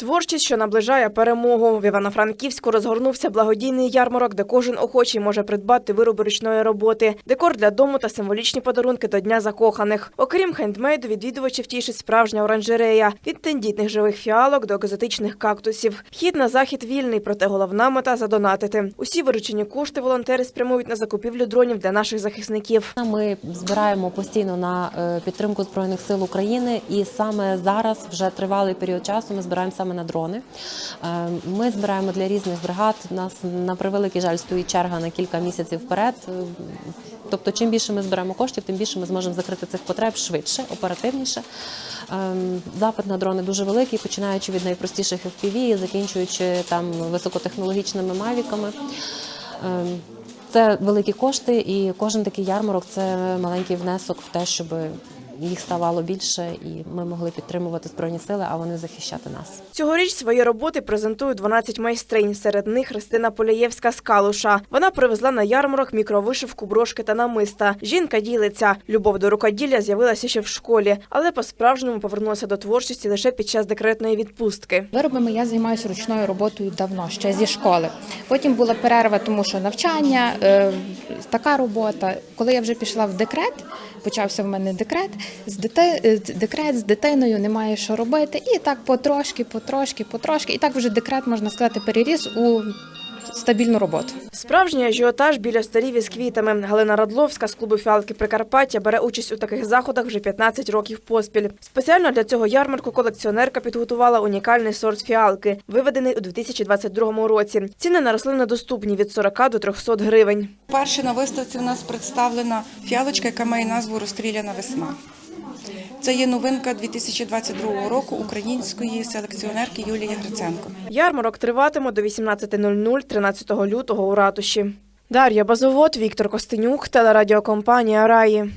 Творчість, що наближає перемогу. В Івано-Франківську розгорнувся благодійний ярмарок, де кожен охочий може придбати вироби ручної роботи, декор для дому та символічні подарунки до Дня закоханих. Окрім хендмейду, відвідувачів тішить справжня оранжерея від тендітних живих фіалок до екзотичних кактусів. Вхід на захід вільний, проте головна мета задонатити. Усі виручені кошти волонтери спрямують на закупівлю дронів для наших захисників. Ми збираємо постійно на е, підтримку збройних сил України, і саме зараз вже тривалий період часу. Ми збираємо саме на дрони. Е, Ми збираємо для різних бригад. У нас на превеликий жаль стоїть черга на кілька місяців вперед. Е, Тобто, чим більше ми зберемо коштів, тим більше ми зможемо закрити цих потреб швидше, оперативніше. Ем, Запит на дрони дуже великий, починаючи від найпростіших FPV, закінчуючи там високотехнологічними мавіками. Це великі кошти, і кожен такий ярмарок це маленький внесок в те, щоб їх ставало більше, і ми могли підтримувати збройні сили, а вони захищати нас. Цьогоріч свої роботи презентують 12 майстринь. Серед них Христина Поляєвська з Калуша. Вона привезла на ярмарок мікровишивку, брошки та намиста. Жінка ділиться. Любов до рукоділля з'явилася ще в школі, але по-справжньому повернулася до творчості лише під час декретної відпустки. Виробами я займаюся ручною роботою давно, ще зі школи. Потім була перерва, тому що навчання, е, така робота. Коли я вже пішла в декрет, почався в мене декрет. З дите, е, декрет з дитиною немає що робити, і так потрошки, потрошки, потрошки. І так вже декрет можна сказати переріс у стабільну роботу. Справжній ажіотаж біля старів із квітами. Галина Радловська з клубу фіалки Прикарпаття бере участь у таких заходах вже 15 років поспіль. Спеціально для цього ярмарку колекціонерка підготувала унікальний сорт фіалки, виведений у 2022 році. Ціни на рослини доступні від 40 до 300 гривень. Перше на виставці у нас представлена фіалочка, яка має назву Розстріляна весна. Це є новинка 2022 року української селекціонерки Юлії Гриценко. Ярмарок триватиме до 18.00 13 лютого у ратуші. Дар'я Базовод, Віктор Костенюк, телерадіокомпанія Раї.